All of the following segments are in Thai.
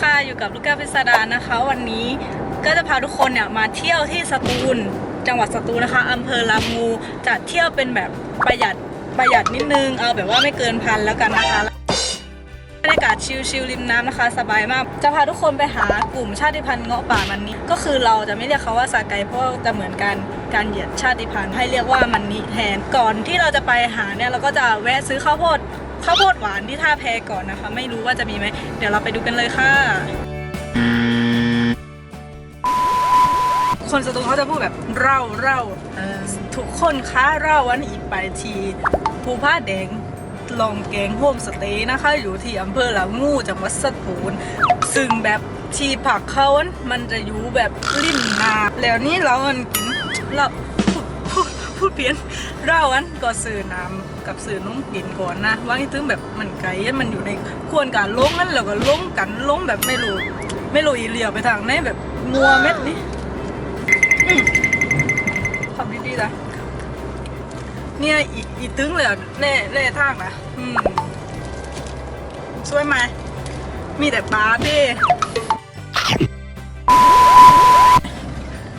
ค่ะ อยู่กับลูกแก้วพิสดารนะคะ วันนี้ก็จะพาทุกคนเนี่ยมาเที่ยวที่สตูล จังหวัดสตูลนะคะอำเภอลางูจะเที่ยวเป็นแบบประหยัดประหยัดนิดนึง เอาแบบว่าไม่เกินพันแล้วกันนะคะบรรยากาศชิลๆริมน้ำนะคะ สบายมาก จะพาทุกคนไปหากลุ่มชาติพันธุ์เงาะป่ามันนี้ ก็คือเราจะไม่เรียกเขาว่าสาไกเพราะจะเหมือนกันการเหยียดชาติพันธุ์ให้เรียกว่ามันนี้แทนก่อนที่เราจะไปหาเนี่ยเราก็จะแวะซื้อข้าวโพด ข้าวโพดหวานที่ท่าแพก่อนนะคะ ไม่รู้ว่าจะมีไหม เดี๋ยวเราไปดูกันเลยค่ะ คนสตูลเขาจะพูดแบบเร่าเร่าทุกคนค้าเร่าวันอีกไปทีภูผ้าแดงลองแกงโฮมสเตย์นะคะ อยู่ที่อำเภอละงูจังหวัดสตูลซึ่งแบบทีผักเขาอันมันจะอยู่แบบริมนาแล้วนี่เรามันกินเราพูดเพี้ยนเราอันก็ซื้อน้ำ กับซื้อนุ่มกินก่อนนะ ว่าที่ถึงแบบมันไกลมันอยู่ในควรการลงนั่นแล้วก็ลงกันลงแบบไม่รู้ไม่รู้อีเหลียวไปทางไหนแบบงัวเม็ดนี่ทำดีๆนะเนี่ยอีอีตึงเลยอะเล่เล่ทางนะอืมสวยไหมมีแต่ปลาเบ้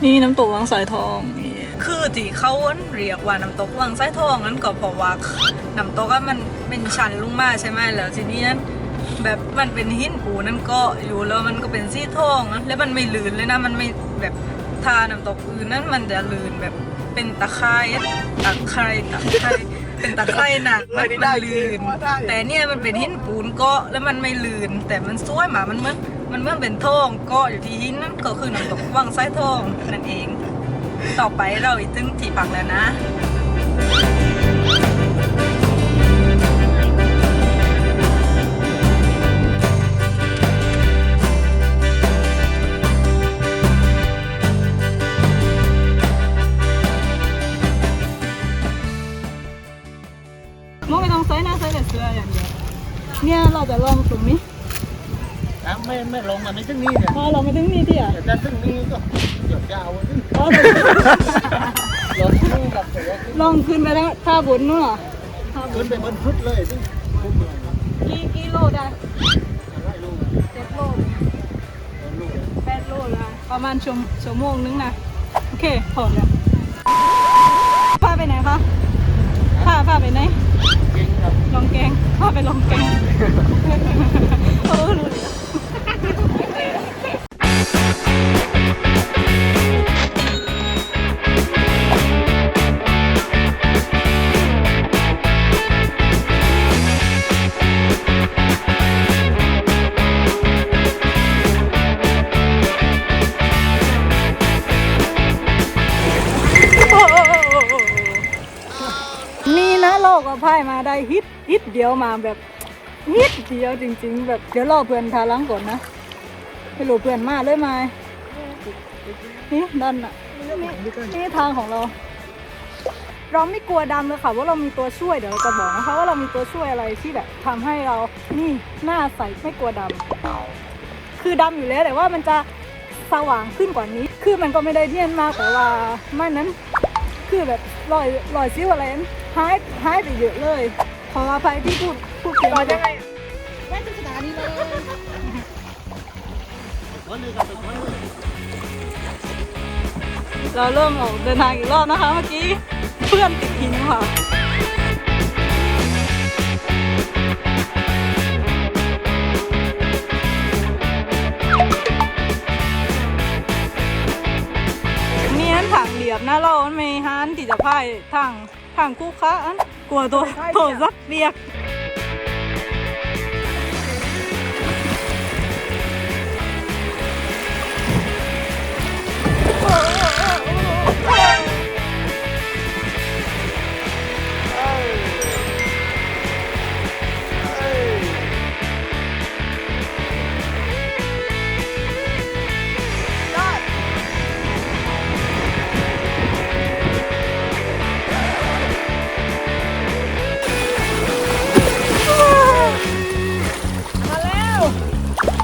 นี่น้ำตกวังสายทองนี่ อที่เขาเรียกว่าน้ำตกวังสายทองนั้นก็เพราะว่าน้ำตกอะมันเป็นชันลงมาใช่ไหมแล้วทีนี้นั้นแบบมันเป็นหินปูนั่นก็อยู่แล้วมันก็เป็นสีทองนะแล้วมันไม่ลื่นเลยนะมันไม่แบบทาน้ำตกอื่นนั้นมันจะลื่นแบบเป็นตะไคร้ตะไคร้ตะไคร้เป็นตะไคร้หนักมันมันลื่นแต่เนี่ยมันเป็นหินปูนกาะแล้วมันไม่ลื่น แต่มันสวยหมามันเหมือนมันเหมือนเป็นทองกาะอยู่ที่หินนั่นก็คือน้ำตกวังไส้ทองนั่นเอง ต่อไปเราอีกถึงที่ปักแล้วนะมุกไม่ต้องใส่หน้าใส่แต่เสื้ออย่างเดียวเนี่ยเราจะลองตรงนี้ ไม่ไม่ลงอันนี้ซึ่งนี้เนี่ยพอเรามาถึงนี่ที่อะแต่ถ้าซึ่งนี้ก็เดี๋ยวยาวซึ่งพอรถคู่กับแต่ว่าลองขึ้นไปแล้วท่าบนนู่นเหรอท่าบขึ้นนไปบนฟุตเลยซึ่งคุ้มเลยครับกี่กิโลได้ไล่ลูกเจ็ดโลลูกแปดโลละประมาณชั่วชั่วโมงนึงนะโอเคพอแล้วพาไปไหนคะพาพาไปไหนจริงครับลองแกงพาไปลองแกงเออรู้เลย ยวมาแบบฮิตเดียวจริง ๆ แบบเดี๋ยวรอเพื่อนทาหลังก่อนนะไม่รู้เพื่อนมาเลยไหมนี่ดันอะนี่ทางของเรา เราไม่กลัวดำเลยค่ะว่าเรามีตัวช่วยเดี๋ยวเราจะบอกนะคะว่าเรามีตัวช่วยอะไรที่แบบทำให้เรานี่หน้าใสไม่กลัวดำคือดำอยู่แล้วแต่ว่ามันจะสว่างขึ้นกว่านี้ คือมันก็ไม่ได้เนียนมากแต่ว่ามันนั้น คือแบบรอยรอยซิวอะไรนั้นหายหายไปเยอะเลย ขออภัยที่พูดพูดเพี้ยนไปวันนี้ก็เป็นวันนี้เราเริ่มออกเดินทางอีกรอบนะคะเมื่อกี้เพื่อนติดหินค่ะเนี่ยทางเดียบนะเราไม่ฮันที่จะพายทาง ทางคู่ค้าอัน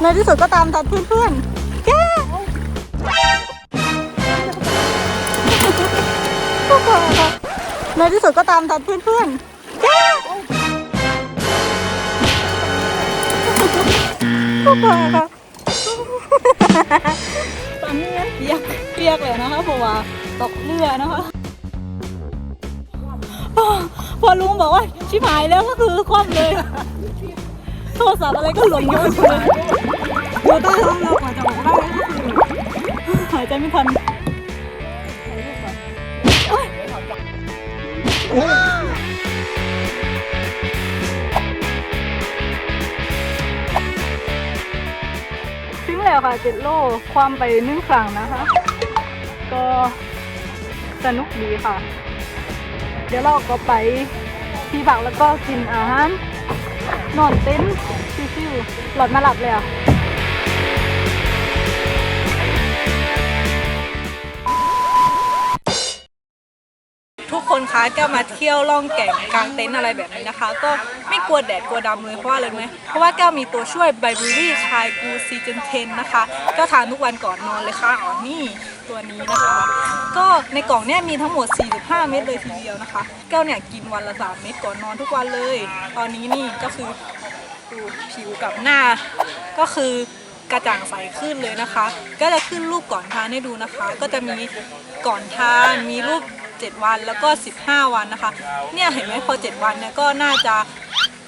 ในที่สุดก็ตามทันเพื่อนๆแกพวกเราค่ะในที่สุดก็ตามทันเพื่อนๆแกพวกเราค่ะตอนนี้เปียกเปียกเลยนะคะเพราะว่าตกเรือนะคะพอพอลุงบอกว่าชิบหายแล้วก็คือคว่ำเลย โทรศัพท์อะไรก็หล่นเยอะเลยอยู่ใต้ท้องเรากว่าจะออกได้ก็คือหายใจไม่ทันถึงแล้วค่ะเจ็ดโลความไปนึ่งครั้งนะคะ ก็สนุกดีค่ะ เดี๋ยวเราก็ไปที่พักแล้วก็กินอาหาร นอนเต็นท์ชิวๆหลอดมาหลับเลยอะ ทุกคนคะแก้วมาเที่ยวล่องแก่งกลางเต็นท์อะไรแบบนี้นะคะ ก็ไม่กลัวแดดกลัวดำเลยเพราะว่าอะไรไหมเพราะว่าแก้วมีตัวช่วยไบบอรี่ชายกูซีเจนเทนนะคะก็ทานทุกวันก่อนนอนเลยค่ะอ๋อนี่ตัวนี้นะคะ ก็ในกล่องเนี่ยมีทั้งหมด 45 เม็ดเลยทีเดียวนะคะ แก้วเนี่ยกินวันละ 3 เม็ดก่อนนอนทุกวันเลย ตอนนี้นี่ก็คือดูผิวกับหน้า ก็คือกระจ่างใสขึ้นเลยนะคะ ก็จะขึ้นรูปก่อนทานให้ดูนะคะ ก็จะมีก่อนทานมีรูป 7 วันแล้วก็ 15 วันนะคะ เนี่ยเห็นไหมพอ 7 วันเนี่ยก็น่าจะ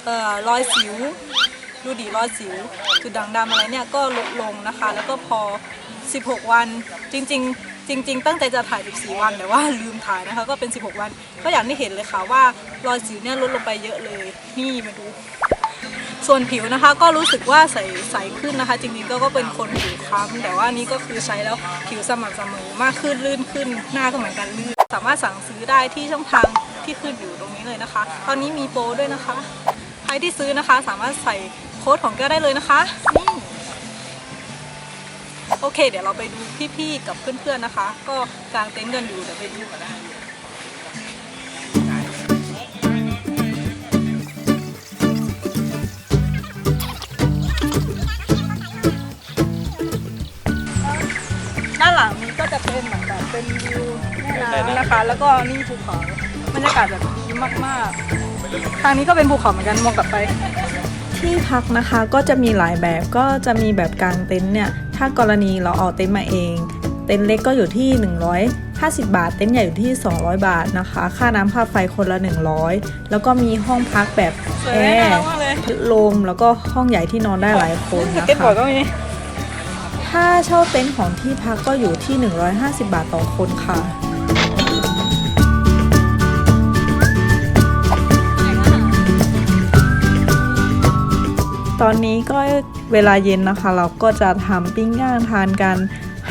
เอ่อรอยสิวดูดีรอยสิวคือด่างดำอะไรเนี่ยก็ลดลงนะคะ แล้วก็พอ 16 วันจริง ๆจริงๆ ตั้งใจจะถ่าย 14 วันแต่ว่าลืมถ่ายนะคะ ก็เป็น 16 วัน ก็อย่างที่เห็นเลยค่ะว่ารอยสิวเนี่ยลดลงไปเยอะเลย นี่มาดู ส่วนผิวนะคะ ก็รู้สึกว่าใสใสขึ้นนะคะ จริงๆ ก็ก็เป็นคนผิวคล้ำแต่ว่านี่ก็คือใช้แล้วผิวสม่ำเสมอมากขึ้นลื่นขึ้นหน้าก็เหมือนกันลื่น สามารถสั่งซื้อได้ที่ช่องทางที่ขึ้นอยู่ตรงนี้เลยนะคะ ตอนนี้มีโปรด้วยนะคะ ใครที่ซื้อนะคะ สามารถใส่โค้ดของแก้วได้เลยนะคะนี่โอเค เดี๋ยวเราไปดูพี่ๆกับเพื่อนๆนะคะ ก็กางเต็นท์กันอยู่เดี๋ยวไปดูกันได้ เหมือนแบบเป็นวิวแม่น้ำนะคะ แล้วก็นี่ภูเขาบรรยากาศแบบดีมากๆ ทางนี้ก็เป็นภูเขาเหมือนกันมองกลับไป ที่พักนะคะก็จะมีหลายแบบก็จะมีแบบกลางเต็นท์เนี่ย ถ้ากรณีเราเอาเต็นท์มาเอง เต็นท์เล็กก็อยู่ที่ 150 บาท เต็นท์ใหญ่อยู่ที่ 200 บาทนะคะ ค่าน้ำค่าไฟคนละ 100 แล้วก็มีห้องพักแบบสวยแอไหมน่ารัร์กมากเลย พัดลมแล้วก็ห้องใหญ่ที่นอนได้หลายคนสนะเก็ตบอร์ดคะ ก็มี ถ้าเช่าเต็นท์ของที่พักก็อยู่ที่ 150 บาทต่อคนค่ะตอนนี้ก็เวลาเย็นนะคะ เราก็จะทำปิ้งย่างทานกัน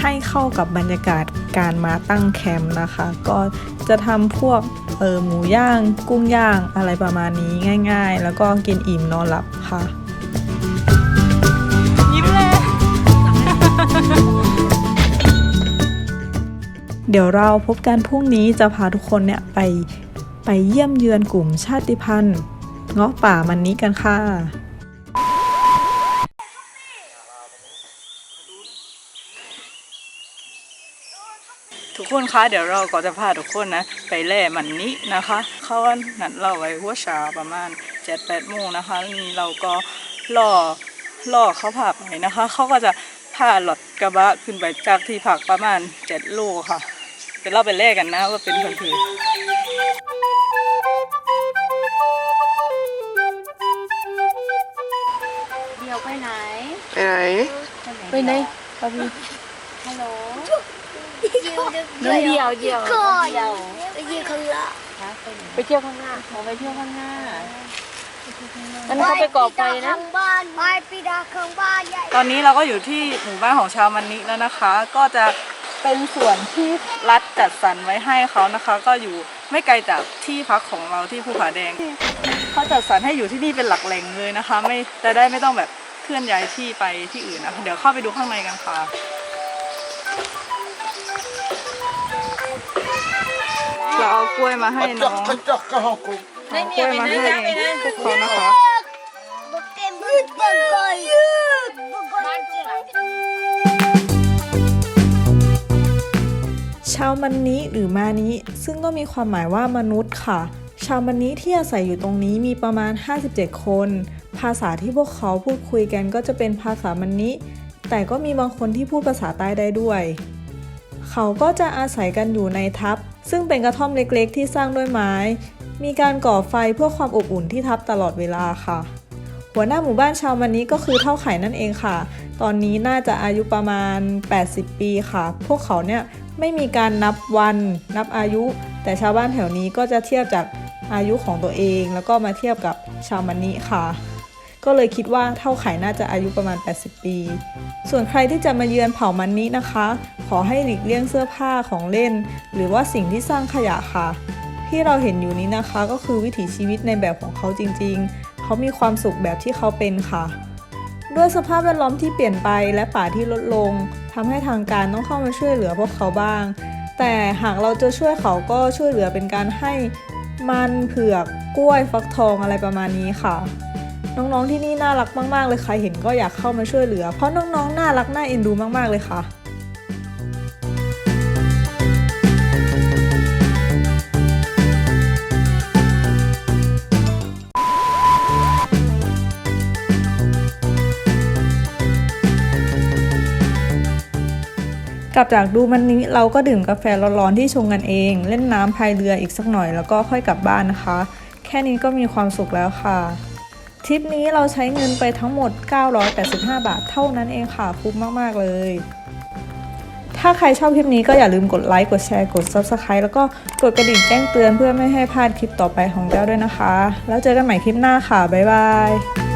ให้เข้ากับบรรยากาศการมาตั้งแคมป์นะคะ ก็จะทำพวกเออหมูย่าง กุ้งย่างอะไรประมาณนี้ง่าย ๆ แล้วก็กินอิ่มนอนหลับค่ะ เดี๋ยวเราพบกันพรุ่งนี้จะพาทุกคนเนี่ยไปไปเยี่ยมเยือนกลุ่มชาติพันธุ์เงาะป่ามันนี้กันค่ะทุกคนคะเดี๋ยวเราก็จะพาทุกคนนะ ไปแล่มันนี้นะคะเขาว่านัดเราไว้หัวเช้าประมาณเจ็ดแปดโมงนะคะนี่เราก็ล่อล่อเขาพาไปนะคะเขาก็จะพาหลอดกระบะขึ้นไปจากที่พักประมาณเจ็ดโลค่ะ เดี๋ยวเราไปแล่กันนะว่าเป็นคนถือเดี๋ยวไปไหน ไปไหน ไปไหนปะพี่ฮัลโหลเดี๋ยวเดี๋ยวเดี๋ยวเดี๋ยวไปยืนข้างล่างไปเที่ยวข้างหน้าขอไปเที่ยวข้างหน้าอันนั้นเขาไปก่อไฟนะข้างบ้านไปปีดาข้างบ้านใหญ่ตอนนี้เราก็อยู่ที่หมู่บ้านของชาวมันนิแล้วนะคะ ก็จะ เป็นส่วนที่รัฐจัดสรรไว้ให้เขานะคะ ก็อยู่ไม่ไกลจากที่พักของเราที่ภูผาแดงเขาจัดสรรให้อยู่ที่นี่เป็นหลักแหล่งเลยนะคะ ไม่จะได้ไม่ต้องแบบเคลื่อนย้ายที่ไปที่อื่นนะคะเดี๋ยวเข้าไปดูข้างในกันค่ะเราเอากล้วยมาให้น้องกระจกกระหอกกูเอากล้วยมาให้พวกเขานะคะบุ ชาวมันนี้หรือมานี้ ซึ่งก็มีความหมายว่ามนุษย์ค่ะ ชาวมันนี้ที่อาศัยอยู่ตรงนี้มีประมาณ 57 คน ภาษาที่พวกเขาพูดคุยกันก็จะเป็นภาษามันนี้ แต่ก็มีบางคนที่พูดภาษาใต้ได้ด้วย เขาก็จะอาศัยกันอยู่ในทับ ซึ่งเป็นกระท่อมเล็กๆ ที่สร้างด้วยไม้ มีการก่อไฟเพื่อความอบอุ่นที่ทับตลอดเวลาค่ะหัวหน้าหมู่บ้านชาวมันนี้ก็คือเท่าไข่นั่นเองค่ะ ตอนนี้น่าจะอายุประมาณ 80 ปีค่ะ พวกเขาเนี่ย ไม่มีการนับวันนับอายุ แต่ชาวบ้านแถวนี้ก็จะเทียบจากอายุของตัวเอง แล้วก็มาเทียบกับชาวมันนี้ค่ะ ก็เลยคิดว่าเท่าไข่น่าจะอายุประมาณ 80 ปี ส่วนใครที่จะมาเยือนเผ่ามันนี้นะคะ ขอให้หลีกเลี่ยงเสื้อผ้าของเล่น หรือว่าสิ่งที่สร้างขยะค่ะ ที่เราเห็นอยู่นี้นะคะ ก็คือวิถีชีวิตในแบบของเขาจริงๆ เขามีความสุขแบบที่เขาเป็นค่ะ ด้วยสภาพแวดล้อมที่เปลี่ยนไปและป่าที่ลดลงทำให้ทางการต้องเข้ามาช่วยเหลือพวกเขาบ้าง แต่หากเราจะช่วยเขาก็ช่วยเหลือเป็นการให้มันเผือกกล้วยฟักทองอะไรประมาณนี้ค่ะ น้องๆที่นี่น่ารักมาก ๆ เลยใครเห็นก็อยากเข้ามาช่วยเหลือ เพราะน้องๆน่ารักน่าเอ็นดูมาก ๆ เลยค่ะ กลับจากดูมันนี้เราก็ดื่มกาแฟร้อนๆที่ชงกันเอง เล่นน้ำพายเรืออีกสักหน่อยแล้วก็ค่อยกลับบ้านนะคะ แค่นี้ก็มีความสุขแล้วค่ะทริปนี้เราใช้เงินไปทั้งหมด 985 บาทเท่านั้นเองค่ะคุ้มมาก ๆ เลย ถ้าใครชอบคลิปนี้ก็อย่าลืมกดไลค์ กดแชร์ กด Subscribe แล้วก็กดกระดิ่งแจ้งเตือนเพื่อไม่ให้พลาดคลิปต่อไปของแก้วด้วยนะคะ แล้วเจอกันใหม่คลิปหน้าค่ะ บ๊ายบาย